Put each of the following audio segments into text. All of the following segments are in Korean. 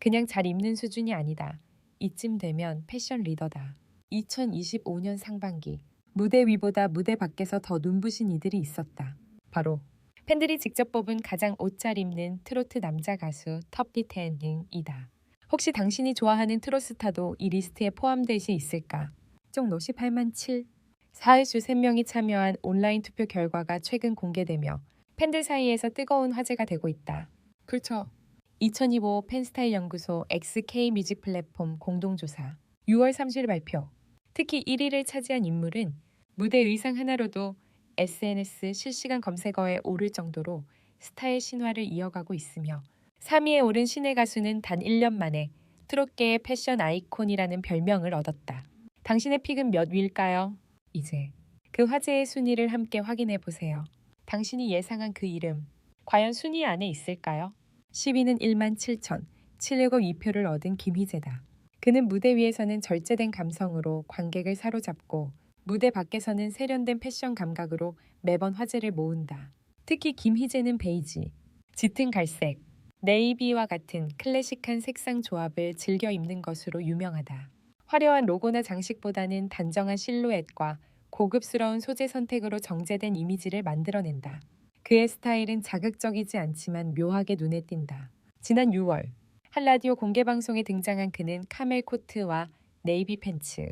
그냥 잘 입는 수준이 아니다. 이쯤 되면 패션 리더다. 2025년 상반기 무대 위보다 무대 밖에서 더 눈부신 이들이 있었다. 바로 팬들이 직접 뽑은 가장 옷 잘 입는 트로트 남자 가수 터피텐닝이다. 혹시 당신이 좋아하는 트로스타도 이 리스트에 포함될 수 있을까? 총 58만 7. 사회수 3명이 참여한 온라인 투표 결과가 최근 공개되며 팬들 사이에서 뜨거운 화제가 되고 있다. 그렇죠. 2025 팬스타일 연구소 XK 뮤직 플랫폼 공동조사 6월 30일 발표. 특히 1위를 차지한 인물은 무대 의상 하나로도 SNS 실시간 검색어에 오를 정도로 스타일 신화를 이어가고 있으며 3위에 오른 신의 가수는 단 1년 만에 트롯계의 패션 아이콘이라는 별명을 얻었다. 당신의 픽은 몇 위일까요? 이제 그 화제의 순위를 함께 확인해 보세요. 당신이 예상한 그 이름, 과연 순위 안에 있을까요? 10위는 1만 7천 762표를 얻은 김희재다. 그는 무대 위에서는 절제된 감성으로 관객을 사로잡고 무대 밖에서는 세련된 패션 감각으로 매번 화제를 모은다. 특히 김희재는 베이지, 짙은 갈색, 네이비와 같은 클래식한 색상 조합을 즐겨 입는 것으로 유명하다. 화려한 로고나 장식보다는 단정한 실루엣과 고급스러운 소재 선택으로 정제된 이미지를 만들어낸다. 그의 스타일은 자극적이지 않지만 묘하게 눈에 띈다. 지난 6월 한 라디오 공개 방송에 등장한 그는 카멜 코트와 네이비 팬츠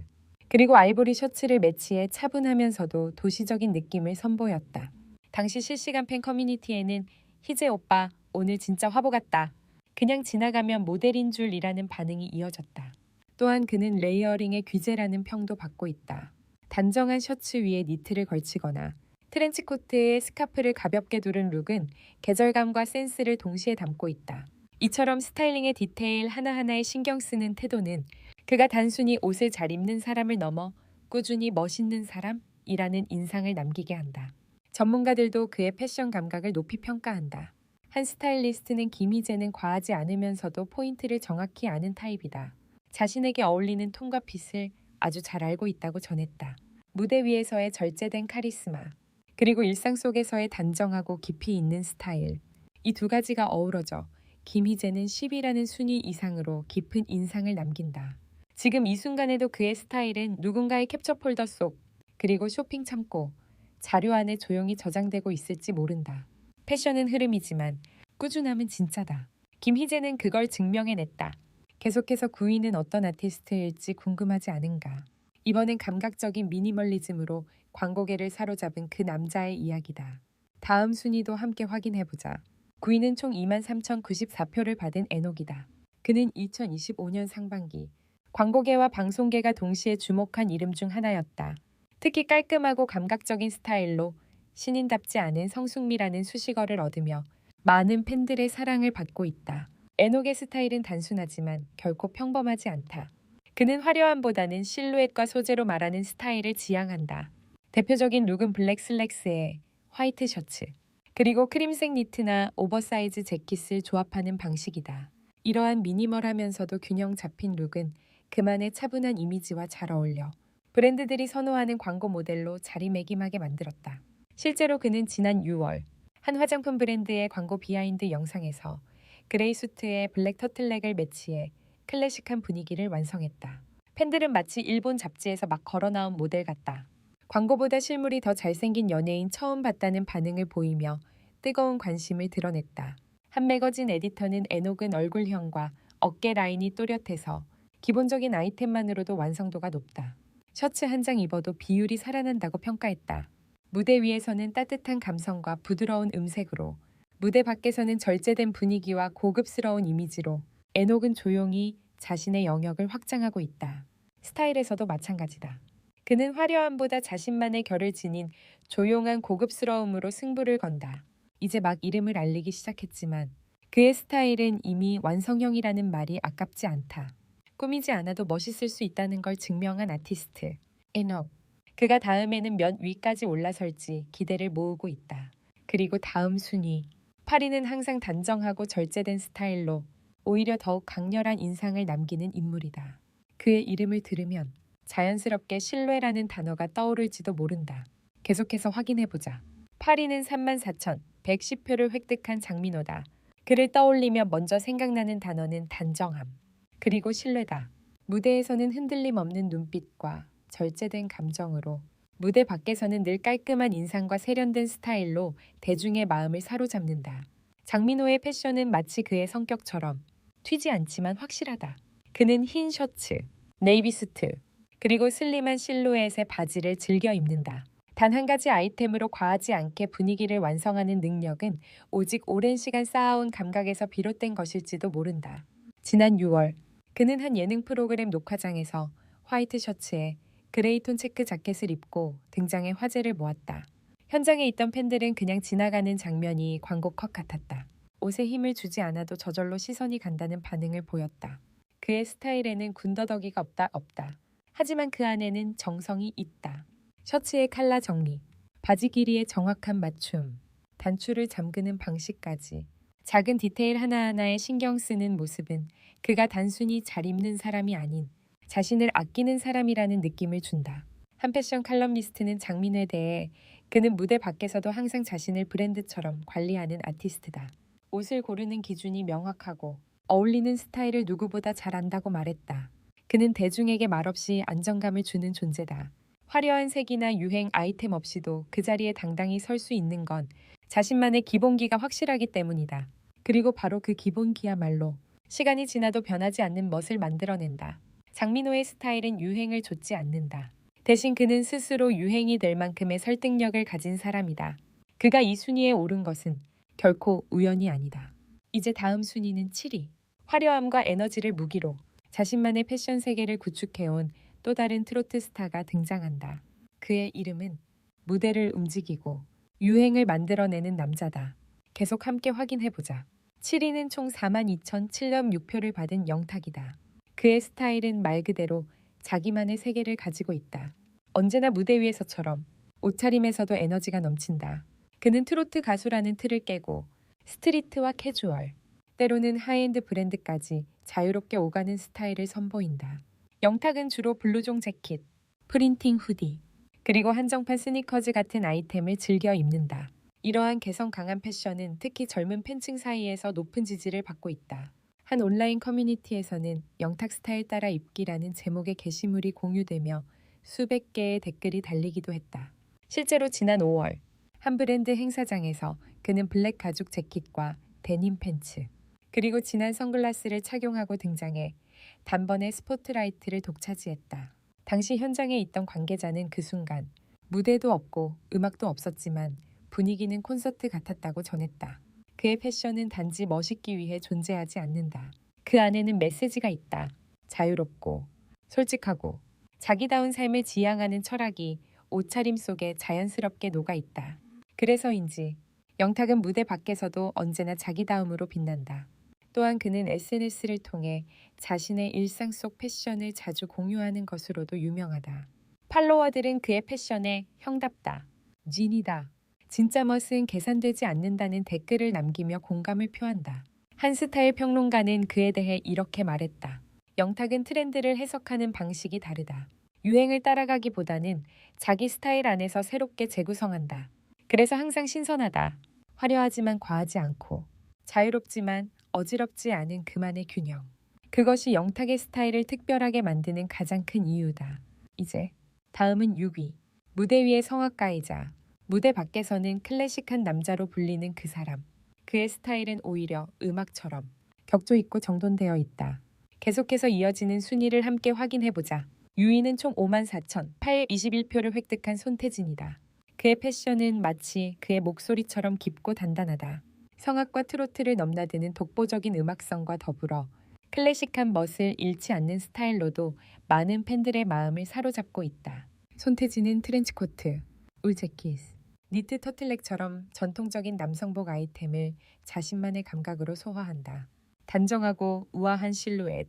그리고 아이보리 셔츠를 매치해 차분하면서도 도시적인 느낌을 선보였다. 당시 실시간 팬 커뮤니티에는 희재 오빠 오늘 진짜 화보 같다. 그냥 지나가면 모델인 줄이라는 반응이 이어졌다. 또한 그는 레이어링의 귀재라는 평도 받고 있다. 단정한 셔츠 위에 니트를 걸치거나 트렌치 코트에 스카프를 가볍게 두른 룩은 계절감과 센스를 동시에 담고 있다. 이처럼 스타일링의 디테일 하나하나에 신경 쓰는 태도는 그가 단순히 옷을 잘 입는 사람을 넘어 꾸준히 멋있는 사람이라는 인상을 남기게 한다. 전문가들도 그의 패션 감각을 높이 평가한다. 한 스타일리스트는 김희재는 과하지 않으면서도 포인트를 정확히 아는 타입이다. 자신에게 어울리는 톤과 핏을 아주 잘 알고 있다고 전했다. 무대 위에서의 절제된 카리스마, 그리고 일상 속에서의 단정하고 깊이 있는 스타일. 이 두 가지가 어우러져 김희재는 10이라는 순위 이상으로 깊은 인상을 남긴다. 지금 이 순간에도 그의 스타일은 누군가의 캡처 폴더 속, 그리고 쇼핑 창고, 자료 안에 조용히 저장되고 있을지 모른다. 패션은 흐름이지만 꾸준함은 진짜다. 김희재는 그걸 증명해냈다. 계속해서 구인은 어떤 아티스트일지 궁금하지 않은가. 이번엔 감각적인 미니멀리즘으로 광고계를 사로잡은 그 남자의 이야기다. 다음 순위도 함께 확인해보자. 9위는 총 23,094표를 받은 에녹이다. 그는 2025년 상반기 광고계와 방송계가 동시에 주목한 이름 중 하나였다. 특히 깔끔하고 감각적인 스타일로 신인답지 않은 성숙미라는 수식어를 얻으며 많은 팬들의 사랑을 받고 있다. 에녹의 스타일은 단순하지만 결코 평범하지 않다. 그는 화려함보다는 실루엣과 소재로 말하는 스타일을 지향한다. 대표적인 룩은 블랙 슬랙스에 화이트 셔츠, 그리고 크림색 니트나 오버사이즈 재킷을 조합하는 방식이다. 이러한 미니멀하면서도 균형 잡힌 룩은 그만의 차분한 이미지와 잘 어울려 브랜드들이 선호하는 광고 모델로 자리매김하게 만들었다. 실제로 그는 지난 6월 한 화장품 브랜드의 광고 비하인드 영상에서 그레이 수트에 블랙 터틀넥을 매치해 클래식한 분위기를 완성했다. 팬들은 마치 일본 잡지에서 막 걸어 나온 모델 같다. 광고보다 실물이 더 잘생긴 연예인 처음 봤다는 반응을 보이며 뜨거운 관심을 드러냈다. 한 매거진 에디터는 에녹은 얼굴형과 어깨 라인이 또렷해서 기본적인 아이템만으로도 완성도가 높다. 셔츠 한 장 입어도 비율이 살아난다고 평가했다. 무대 위에서는 따뜻한 감성과 부드러운 음색으로, 무대 밖에서는 절제된 분위기와 고급스러운 이미지로 에녹은 조용히 자신의 영역을 확장하고 있다. 스타일에서도 마찬가지다. 그는 화려함보다 자신만의 결을 지닌 조용한 고급스러움으로 승부를 건다. 이제 막 이름을 알리기 시작했지만 그의 스타일은 이미 완성형이라는 말이 아깝지 않다. 꾸미지 않아도 멋있을 수 있다는 걸 증명한 아티스트 에녹. 그가 다음에는 몇 위까지 올라설지 기대를 모으고 있다. 그리고 다음 순위. 파리는 항상 단정하고 절제된 스타일로 오히려 더욱 강렬한 인상을 남기는 인물이다. 그의 이름을 들으면 자연스럽게 신뢰라는 단어가 떠오를지도 모른다. 계속해서 확인해보자. 파리는 34,110표를 획득한 장민호다. 그를 떠올리며 먼저 생각나는 단어는 단정함, 그리고 신뢰다. 무대에서는 흔들림 없는 눈빛과 절제된 감정으로 무대 밖에서는 늘 깔끔한 인상과 세련된 스타일로 대중의 마음을 사로잡는다. 장민호의 패션은 마치 그의 성격처럼 튀지 않지만 확실하다. 그는 흰 셔츠, 네이비스트, 그리고 슬림한 실루엣의 바지를 즐겨 입는다. 단 한 가지 아이템으로 과하지 않게 분위기를 완성하는 능력은 오직 오랜 시간 쌓아온 감각에서 비롯된 것일지도 모른다. 지난 6월, 그는 한 예능 프로그램 녹화장에서 화이트 셔츠에 그레이톤 체크 자켓을 입고 등장해 화제를 모았다. 현장에 있던 팬들은 그냥 지나가는 장면이 광고 컷 같았다. 옷에 힘을 주지 않아도 저절로 시선이 간다는 반응을 보였다. 그의 스타일에는 군더더기가 없다 없다. 하지만 그 안에는 정성이 있다. 셔츠의 칼라 정리, 바지 길이의 정확한 맞춤, 단추를 잠그는 방식까지 작은 디테일 하나하나에 신경 쓰는 모습은 그가 단순히 잘 입는 사람이 아닌 자신을 아끼는 사람이라는 느낌을 준다. 한 패션 칼럼니스트는 장민호에 대해 그는 무대 밖에서도 항상 자신을 브랜드처럼 관리하는 아티스트다. 옷을 고르는 기준이 명확하고 어울리는 스타일을 누구보다 잘 안다고 말했다. 그는 대중에게 말없이 안정감을 주는 존재다. 화려한 색이나 유행 아이템 없이도 그 자리에 당당히 설 수 있는 건 자신만의 기본기가 확실하기 때문이다. 그리고 바로 그 기본기야말로 시간이 지나도 변하지 않는 멋을 만들어낸다. 장민호의 스타일은 유행을 좇지 않는다. 대신 그는 스스로 유행이 될 만큼의 설득력을 가진 사람이다. 그가 이 순위에 오른 것은 결코 우연이 아니다. 이제 다음 순위는 7위. 화려함과 에너지를 무기로 자신만의 패션 세계를 구축해온 또 다른 트로트 스타가 등장한다. 그의 이름은 무대를 움직이고 유행을 만들어내는 남자다. 계속 함께 확인해보자. 7위는 총 42,007.6표를 받은 영탁이다. 그의 스타일은 말 그대로 자기만의 세계를 가지고 있다. 언제나 무대 위에서처럼 옷차림에서도 에너지가 넘친다. 그는 트로트 가수라는 틀을 깨고 스트리트와 캐주얼, 때로는 하이엔드 브랜드까지 자유롭게 오가는 스타일을 선보인다. 영탁은 주로 블루종 재킷, 프린팅 후디, 그리고 한정판 스니커즈 같은 아이템을 즐겨 입는다. 이러한 개성 강한 패션은 특히 젊은 팬층 사이에서 높은 지지를 받고 있다. 한 온라인 커뮤니티에서는 영탁 스타일 따라 입기라는 제목의 게시물이 공유되며 수백 개의 댓글이 달리기도 했다. 실제로 지난 5월 한 브랜드 행사장에서 그는 블랙 가죽 재킷과 데님 팬츠 그리고 진한 선글라스를 착용하고 등장해 단번에 스포트라이트를 독차지했다. 당시 현장에 있던 관계자는 그 순간 무대도 없고 음악도 없었지만 분위기는 콘서트 같았다고 전했다. 그의 패션은 단지 멋있기 위해 존재하지 않는다. 그 안에는 메시지가 있다. 자유롭고 솔직하고 자기다운 삶을 지향하는 철학이 옷차림 속에 자연스럽게 녹아 있다. 그래서인지 영탁은 무대 밖에서도 언제나 자기다움으로 빛난다. 또한 그는 SNS를 통해 자신의 일상 속 패션을 자주 공유하는 것으로도 유명하다. 팔로워들은 그의 패션에 형답다, 진이다, 진짜 멋은 계산되지 않는다는 댓글을 남기며 공감을 표한다. 한 스타일 평론가는 그에 대해 이렇게 말했다. 영탁은 트렌드를 해석하는 방식이 다르다. 유행을 따라가기보다는 자기 스타일 안에서 새롭게 재구성한다. 그래서 항상 신선하다. 화려하지만 과하지 않고 자유롭지만 어지럽지 않은 그만의 균형. 그것이 영탁의 스타일을 특별하게 만드는 가장 큰 이유다. 이제 다음은 6위. 무대 위의 성악가이자 무대 밖에서는 클래식한 남자로 불리는 그 사람. 그의 스타일은 오히려 음악처럼 격조 있고 정돈되어 있다. 계속해서 이어지는 순위를 함께 확인해보자. 6위는 총 54,821표를 획득한 손태진이다. 그의 패션은 마치 그의 목소리처럼 깊고 단단하다. 성악과 트로트를 넘나드는 독보적인 음악성과 더불어 클래식한 멋을 잃지 않는 스타일로도 많은 팬들의 마음을 사로잡고 있다. 손태진은 트렌치코트, 울재킷, 니트 터틀넥처럼 전통적인 남성복 아이템을 자신만의 감각으로 소화한다. 단정하고 우아한 실루엣,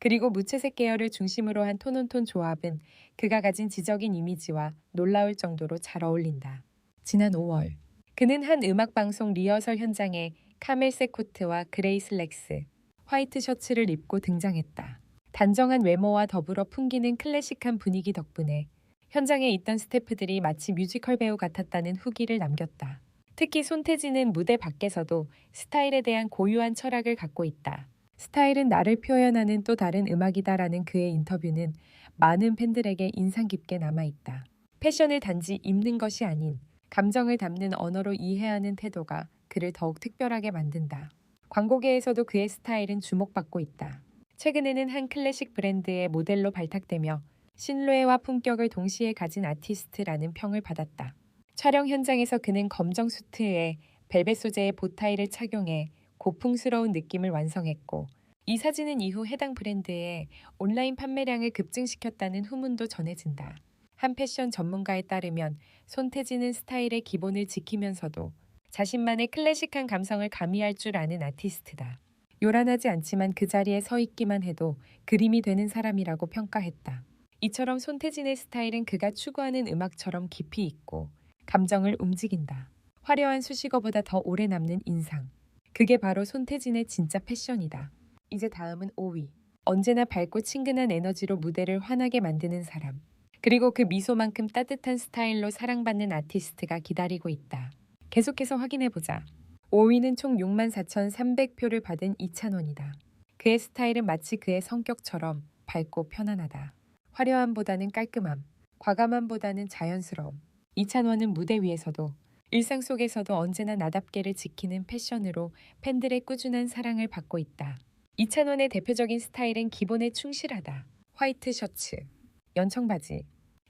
그리고 무채색 계열을 중심으로 한 톤온톤 조합은 그가 가진 지적인 이미지와 놀라울 정도로 잘 어울린다. 지난 5월, 그는 한 음악방송 리허설 현장에 카멜색 코트와 그레이 슬랙스, 화이트 셔츠를 입고 등장했다. 단정한 외모와 더불어 풍기는 클래식한 분위기 덕분에 현장에 있던 스태프들이 마치 뮤지컬 배우 같았다는 후기를 남겼다. 특히 손태진은 무대 밖에서도 스타일에 대한 고유한 철학을 갖고 있다. 스타일은 나를 표현하는 또 다른 음악이다라는 그의 인터뷰는 많은 팬들에게 인상 깊게 남아있다. 패션을 단지 입는 것이 아닌 감정을 담는 언어로 이해하는 태도가 그를 더욱 특별하게 만든다. 광고계에서도 그의 스타일은 주목받고 있다. 최근에는 한 클래식 브랜드의 모델로 발탁되며 신뢰와 품격을 동시에 가진 아티스트라는 평을 받았다. 촬영 현장에서 그는 검정 수트에 벨벳 소재의 보타이를 착용해 고풍스러운 느낌을 완성했고 이 사진은 이후 해당 브랜드의 온라인 판매량을 급증시켰다는 후문도 전해진다. 한 패션 전문가에 따르면 손태진은 스타일의 기본을 지키면서도 자신만의 클래식한 감성을 가미할 줄 아는 아티스트다. 요란하지 않지만 그 자리에 서 있기만 해도 그림이 되는 사람이라고 평가했다. 이처럼 손태진의 스타일은 그가 추구하는 음악처럼 깊이 있고 감정을 움직인다. 화려한 수식어보다 더 오래 남는 인상. 그게 바로 손태진의 진짜 패션이다. 이제 다음은 5위. 언제나 밝고 친근한 에너지로 무대를 환하게 만드는 사람. 그리고 그 미소만큼 따뜻한 스타일로 사랑받는 아티스트가 기다리고 있다. 계속해서 확인해보자. 5위는 총 64,300표를 받은 이찬원이다. 그의 스타일은 마치 그의 성격처럼 밝고 편안하다. 화려함보다는 깔끔함, 과감함보다는 자연스러움. 이찬원은 무대 위에서도 일상 속에서도 언제나 나답게를 지키는 패션으로 팬들의 꾸준한 사랑을 받고 있다. 이찬원의 대표적인 스타일은 기본에 충실하다. 화이트 셔츠, 연청 바지,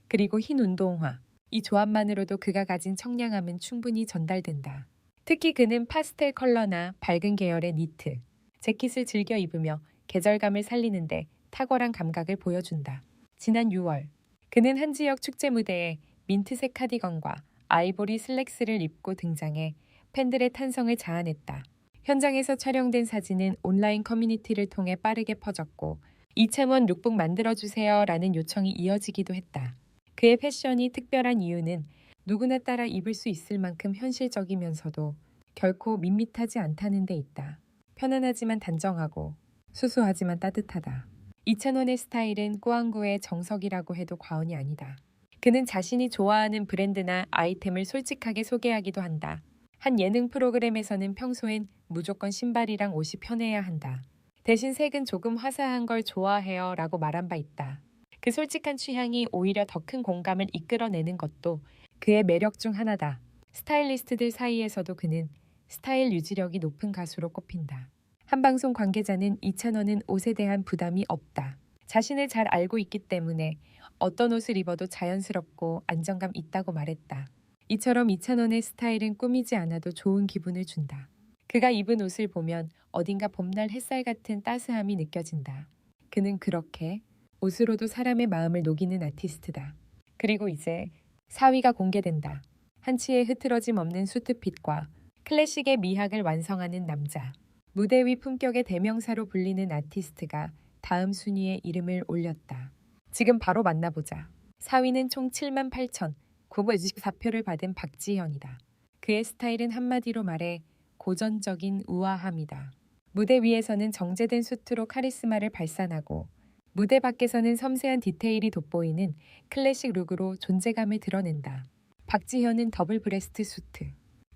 그리고 흰 운동화. 이 조합만으로도 그가 가진 청량함은 충분히 전달된다. 특히 그는 파스텔 컬러나 밝은 계열의 니트, 재킷을 즐겨 입으며 계절감을 살리는데 탁월한 감각을 보여준다. 지난 6월, 그는 한 지역 축제 무대에 민트색 카디건과 아이보리 슬랙스를 입고 등장해 팬들의 탄성을 자아냈다. 현장에서 촬영된 사진은 온라인 커뮤니티를 통해 빠르게 퍼졌고 이창원 룩북 만들어주세요 라는 요청이 이어지기도 했다. 그의 패션이 특별한 이유는 누구나 따라 입을 수 있을 만큼 현실적이면서도 결코 밋밋하지 않다는 데 있다. 편안하지만 단정하고 수수하지만 따뜻하다. 이찬원의 스타일은 꾸안꾸의 정석이라고 해도 과언이 아니다. 그는 자신이 좋아하는 브랜드나 아이템을 솔직하게 소개하기도 한다. 한 예능 프로그램에서는 평소엔 무조건 신발이랑 옷이 편해야 한다. 대신 색은 조금 화사한 걸 좋아해요 라고 말한 바 있다. 그 솔직한 취향이 오히려 더 큰 공감을 이끌어내는 것도 그의 매력 중 하나다. 스타일리스트들 사이에서도 그는 스타일 유지력이 높은 가수로 꼽힌다. 한 방송 관계자는 이찬원은 옷에 대한 부담이 없다. 자신을 잘 알고 있기 때문에 어떤 옷을 입어도 자연스럽고 안정감 있다고 말했다. 이처럼 이찬원의 스타일은 꾸미지 않아도 좋은 기분을 준다. 그가 입은 옷을 보면 어딘가 봄날 햇살 같은 따스함이 느껴진다. 그는 그렇게 옷으로도 사람의 마음을 녹이는 아티스트다. 그리고 이제 4위가 공개된다. 한치의 흐트러짐 없는 수트핏과 클래식의 미학을 완성하는 남자. 무대 위 품격의 대명사로 불리는 아티스트가 다음 순위에 이름을 올렸다. 지금 바로 만나보자. 4위는 총 7만 8천 924표를 받은 박지현이다. 그의 스타일은 한마디로 말해 고전적인 우아함이다. 무대 위에서는 정제된 수트로 카리스마를 발산하고 무대 밖에서는 섬세한 디테일이 돋보이는 클래식 룩으로 존재감을 드러낸다. 박지현은 더블 브레스트 수트,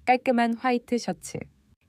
깔끔한 화이트 셔츠,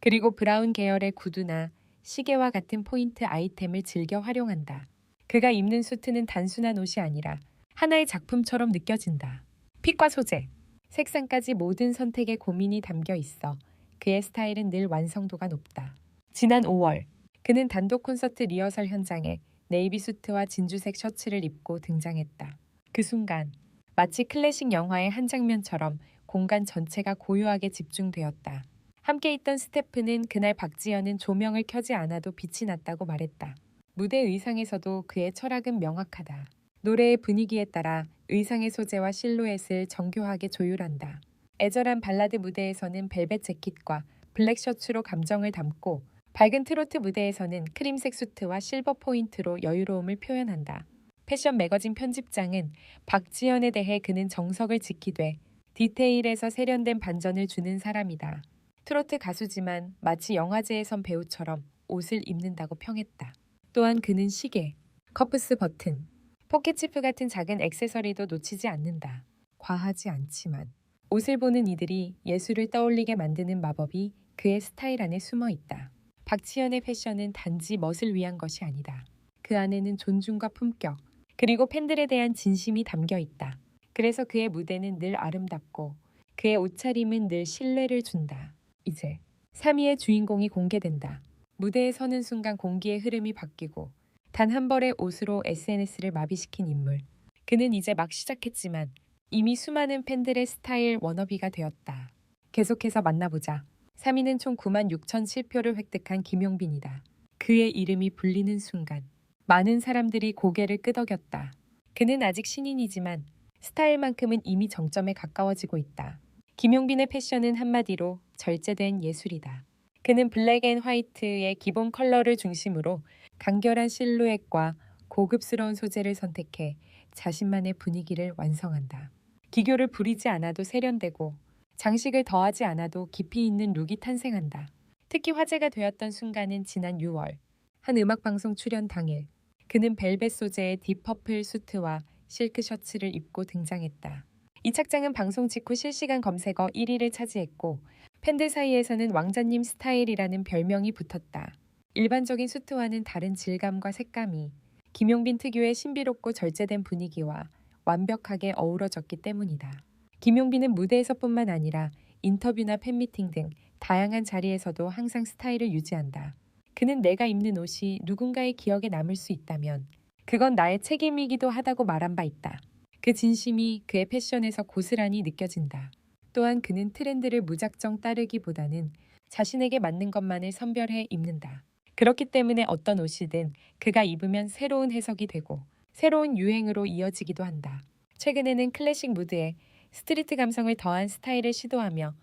그리고 브라운 계열의 구두나 시계와 같은 포인트 아이템을 즐겨 활용한다. 그가 입는 수트는 단순한 옷이 아니라 하나의 작품처럼 느껴진다. 핏과 소재, 색상까지 모든 선택에 고민이 담겨 있어 그의 스타일은 늘 완성도가 높다. 지난 5월, 그는 단독 콘서트 리허설 현장에 네이비 수트와 진주색 셔츠를 입고 등장했다. 그 순간, 마치 클래식 영화의 한 장면처럼 공간 전체가 고요하게 집중되었다. 함께 있던 스태프는 그날 박지현은 조명을 켜지 않아도 빛이 났다고 말했다. 무대 의상에서도 그의 철학은 명확하다. 노래의 분위기에 따라 의상의 소재와 실루엣을 정교하게 조율한다. 애절한 발라드 무대에서는 벨벳 재킷과 블랙 셔츠로 감정을 담고 밝은 트로트 무대에서는 크림색 수트와 실버 포인트로 여유로움을 표현한다. 패션 매거진 편집장은 박지현에 대해 그는 정석을 지키되 디테일에서 세련된 반전을 주는 사람이다. 트로트 가수지만 마치 영화제에선 배우처럼 옷을 입는다고 평했다. 또한 그는 시계, 커프스 버튼, 포켓치프 같은 작은 액세서리도 놓치지 않는다. 과하지 않지만 옷을 보는 이들이 예술을 떠올리게 만드는 마법이 그의 스타일 안에 숨어 있다. 박치현의 패션은 단지 멋을 위한 것이 아니다. 그 안에는 존중과 품격, 그리고 팬들에 대한 진심이 담겨 있다. 그래서 그의 무대는 늘 아름답고 그의 옷차림은 늘 신뢰를 준다. 이제 3위의 주인공이 공개된다. 무대에 서는 순간 공기의 흐름이 바뀌고 단 한 벌의 옷으로 SNS를 마비시킨 인물. 그는 이제 막 시작했지만 이미 수많은 팬들의 스타일 워너비가 되었다. 계속해서 만나보자. 3위는 총 9만 6,007표를 획득한 김용빈이다. 그의 이름이 불리는 순간 많은 사람들이 고개를 끄덕였다. 그는 아직 신인이지만 스타일만큼은 이미 정점에 가까워지고 있다. 김용빈의 패션은 한마디로 절제된 예술이다. 그는 블랙 앤 화이트의 기본 컬러를 중심으로 간결한 실루엣과 고급스러운 소재를 선택해 자신만의 분위기를 완성한다. 기교를 부리지 않아도 세련되고 장식을 더하지 않아도 깊이 있는 룩이 탄생한다. 특히 화제가 되었던 순간은 지난 6월 한 음악방송 출연 당일 그는 벨벳 소재의 딥퍼플 수트와 실크 셔츠를 입고 등장했다. 이 착장은 방송 직후 실시간 검색어 1위를 차지했고 팬들 사이에서는 왕자님 스타일이라는 별명이 붙었다. 일반적인 수트와는 다른 질감과 색감이 김용빈 특유의 신비롭고 절제된 분위기와 완벽하게 어우러졌기 때문이다. 김용빈은 무대에서뿐만 아니라 인터뷰나 팬미팅 등 다양한 자리에서도 항상 스타일을 유지한다. 그는 내가 입는 옷이 누군가의 기억에 남을 수 있다면 그건 나의 책임이기도 하다고 말한 바 있다. 그 진심이 그의 패션에서 고스란히 느껴진다. 또한 그는 트렌드를 무작정 따르기보다는 자신에게 맞는 것만을 선별해 입는다. 그렇기 때문에 어떤 옷이든 그가 입으면 새로운 해석이 되고 새로운 유행으로 이어지기도 한다. 최근에는 클래식 무드에 스트리트 감성을 더한 스타일을 시도하며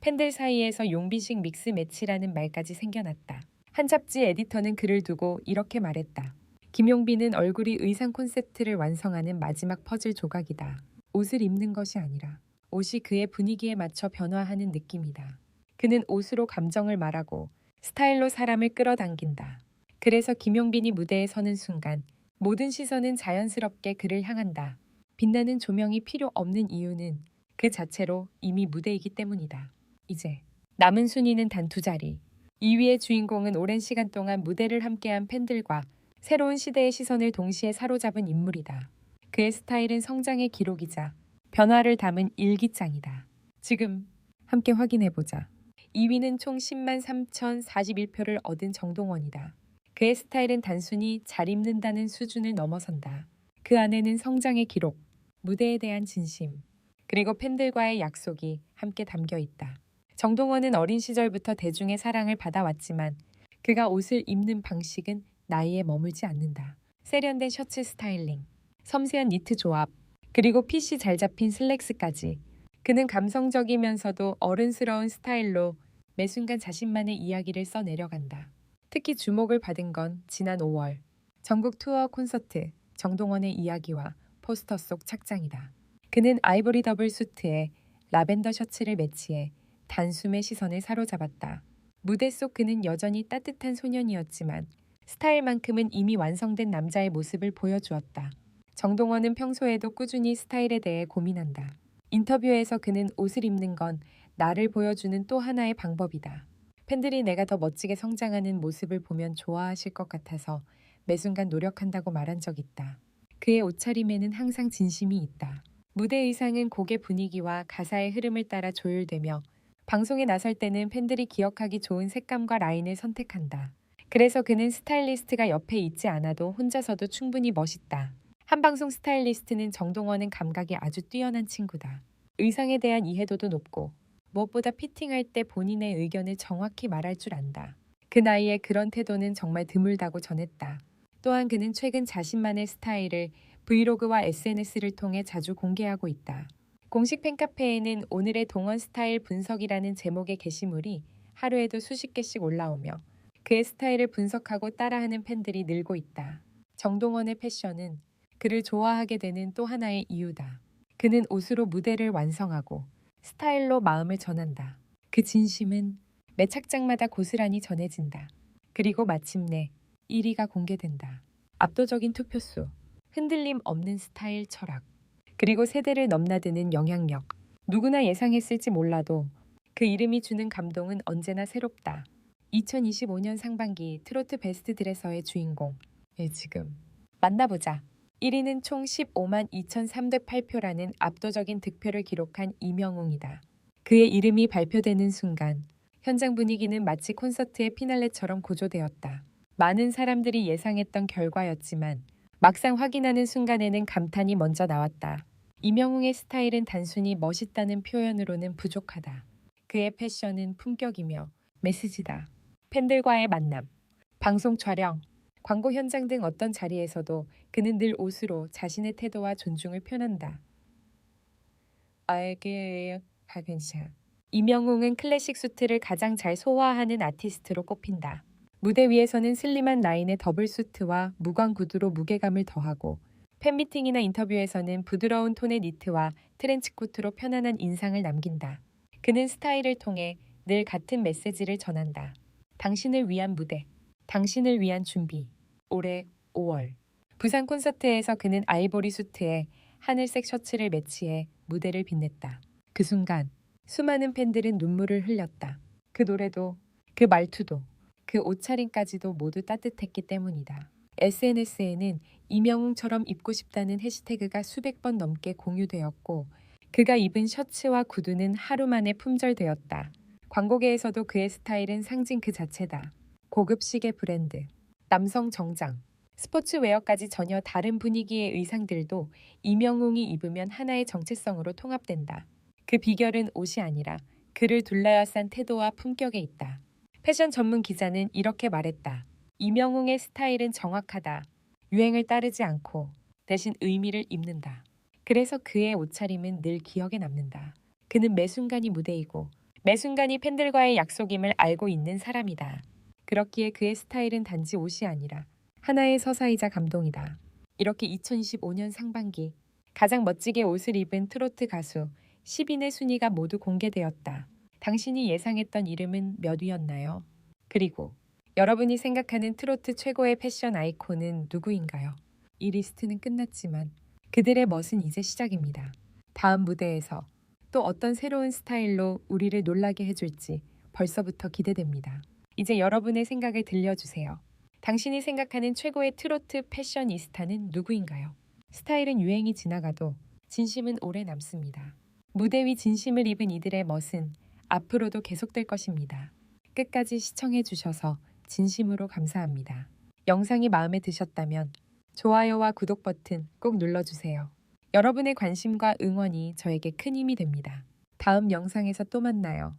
팬들 사이에서 용비식 믹스 매치라는 말까지 생겨났다. 한 잡지 에디터는 글을 두고 이렇게 말했다. 김용빈은 얼굴이 의상 콘셉트를 완성하는 마지막 퍼즐 조각이다. 옷을 입는 것이 아니라 옷이 그의 분위기에 맞춰 변화하는 느낌이다. 그는 옷으로 감정을 말하고 스타일로 사람을 끌어당긴다. 그래서 김용빈이 무대에 서는 순간 모든 시선은 자연스럽게 그를 향한다. 빛나는 조명이 필요 없는 이유는 그 자체로 이미 무대이기 때문이다. 이제 남은 순위는 단 두 자리. 2위의 주인공은 오랜 시간 동안 무대를 함께한 팬들과 새로운 시대의 시선을 동시에 사로잡은 인물이다. 그의 스타일은 성장의 기록이자 변화를 담은 일기장이다. 지금 함께 확인해보자. 2위는 총 10만 3,041표를 얻은 정동원이다. 그의 스타일은 단순히 잘 입는다는 수준을 넘어선다. 그 안에는 성장의 기록, 무대에 대한 진심, 그리고 팬들과의 약속이 함께 담겨 있다. 정동원은 어린 시절부터 대중의 사랑을 받아왔지만 그가 옷을 입는 방식은 나이에 머물지 않는다. 세련된 셔츠 스타일링, 섬세한 니트 조합, 그리고 핏이 잘 잡힌 슬랙스까지 그는 감성적이면서도 어른스러운 스타일로 매 순간 자신만의 이야기를 써내려간다. 특히 주목을 받은 건 지난 5월 전국 투어 콘서트 정동원의 이야기와 포스터 속 착장이다. 그는 아이보리 더블 수트에 라벤더 셔츠를 매치해 단숨에 시선을 사로잡았다. 무대 속 그는 여전히 따뜻한 소년이었지만 스타일만큼은 이미 완성된 남자의 모습을 보여주었다. 정동원은 평소에도 꾸준히 스타일에 대해 고민한다. 인터뷰에서 그는 옷을 입는 건 나를 보여주는 또 하나의 방법이다. 팬들이 내가 더 멋지게 성장하는 모습을 보면 좋아하실 것 같아서 매 순간 노력한다고 말한 적 있다. 그의 옷차림에는 항상 진심이 있다. 무대 의상은 곡의 분위기와 가사의 흐름을 따라 조율되며 방송에 나설 때는 팬들이 기억하기 좋은 색감과 라인을 선택한다. 그래서 그는 스타일리스트가 옆에 있지 않아도 혼자서도 충분히 멋있다. 한방송 스타일리스트는 정동원은 감각이 아주 뛰어난 친구다. 의상에 대한 이해도도 높고 무엇보다 피팅할 때 본인의 의견을 정확히 말할 줄 안다. 그 나이에 그런 태도는 정말 드물다고 전했다. 또한 그는 최근 자신만의 스타일을 브이로그와 SNS를 통해 자주 공개하고 있다. 공식 팬카페에는 오늘의 동원 스타일 분석이라는 제목의 게시물이 하루에도 수십 개씩 올라오며 그의 스타일을 분석하고 따라하는 팬들이 늘고 있다. 정동원의 패션은 그를 좋아하게 되는 또 하나의 이유다. 그는 옷으로 무대를 완성하고 스타일로 마음을 전한다. 그 진심은 매 착장마다 고스란히 전해진다. 그리고 마침내 1위가 공개된다. 압도적인 투표수, 흔들림 없는 스타일 철학, 그리고 세대를 넘나드는 영향력. 누구나 예상했을지 몰라도 그 이름이 주는 감동은 언제나 새롭다. 2025년 상반기 트로트 베스트 드레서의 주인공. 예, 지금 만나보자. 1위는 총 15만 2,308표라는 압도적인 득표를 기록한 이명웅이다. 그의 이름이 발표되는 순간 현장 분위기는 마치 콘서트의 피날레처럼 고조되었다. 많은 사람들이 예상했던 결과였지만 막상 확인하는 순간에는 감탄이 먼저 나왔다. 이명웅의 스타일은 단순히 멋있다는 표현으로는 부족하다. 그의 패션은 품격이며 메시지다. 팬들과의 만남, 방송 촬영, 광고 현장 등 어떤 자리에서도 그는 늘 옷으로 자신의 태도와 존중을 표현한다. 알게 하근샤. 이명웅은 클래식 수트를 가장 잘 소화하는 아티스트로 꼽힌다. 무대 위에서는 슬림한 라인의 더블 수트와 무광 구두로 무게감을 더하고 팬미팅이나 인터뷰에서는 부드러운 톤의 니트와 트렌치 코트로 편안한 인상을 남긴다. 그는 스타일을 통해 늘 같은 메시지를 전한다. 당신을 위한 무대, 당신을 위한 준비. 올해 5월. 부산 콘서트에서 그는 아이보리 수트에 하늘색 셔츠를 매치해 무대를 빛냈다. 그 순간 수많은 팬들은 눈물을 흘렸다. 그 노래도, 그 말투도, 그 옷차림까지도 모두 따뜻했기 때문이다. SNS에는 이명웅처럼 입고 싶다는 해시태그가 수백 번 넘게 공유되었고 그가 입은 셔츠와 구두는 하루 만에 품절되었다. 광고계에서도 그의 스타일은 상징 그 자체다. 고급 시계 브랜드, 남성 정장, 스포츠웨어까지 전혀 다른 분위기의 의상들도 이명웅이 입으면 하나의 정체성으로 통합된다. 그 비결은 옷이 아니라 그를 둘러싼 태도와 품격에 있다. 패션 전문 기자는 이렇게 말했다. 이명웅의 스타일은 정확하다. 유행을 따르지 않고 대신 의미를 입는다. 그래서 그의 옷차림은 늘 기억에 남는다. 그는 매 순간이 무대이고 매 순간이 팬들과의 약속임을 알고 있는 사람이다. 그렇기에 그의 스타일은 단지 옷이 아니라 하나의 서사이자 감동이다. 이렇게 2025년 상반기 가장 멋지게 옷을 입은 트로트 가수 10인의 순위가 모두 공개되었다. 당신이 예상했던 이름은 몇 위였나요? 그리고 여러분이 생각하는 트로트 최고의 패션 아이콘은 누구인가요? 이 리스트는 끝났지만 그들의 멋은 이제 시작입니다. 다음 무대에서 또 어떤 새로운 스타일로 우리를 놀라게 해줄지 벌써부터 기대됩니다. 이제 여러분의 생각을 들려주세요. 당신이 생각하는 최고의 트로트 패셔니스타는 누구인가요? 스타일은 유행이 지나가도 진심은 오래 남습니다. 무대 위 진심을 입은 이들의 멋은 앞으로도 계속될 것입니다. 끝까지 시청해 주셔서 진심으로 감사합니다. 영상이 마음에 드셨다면 좋아요와 구독 버튼 꼭 눌러주세요. 여러분의 관심과 응원이 저에게 큰 힘이 됩니다. 다음 영상에서 또 만나요.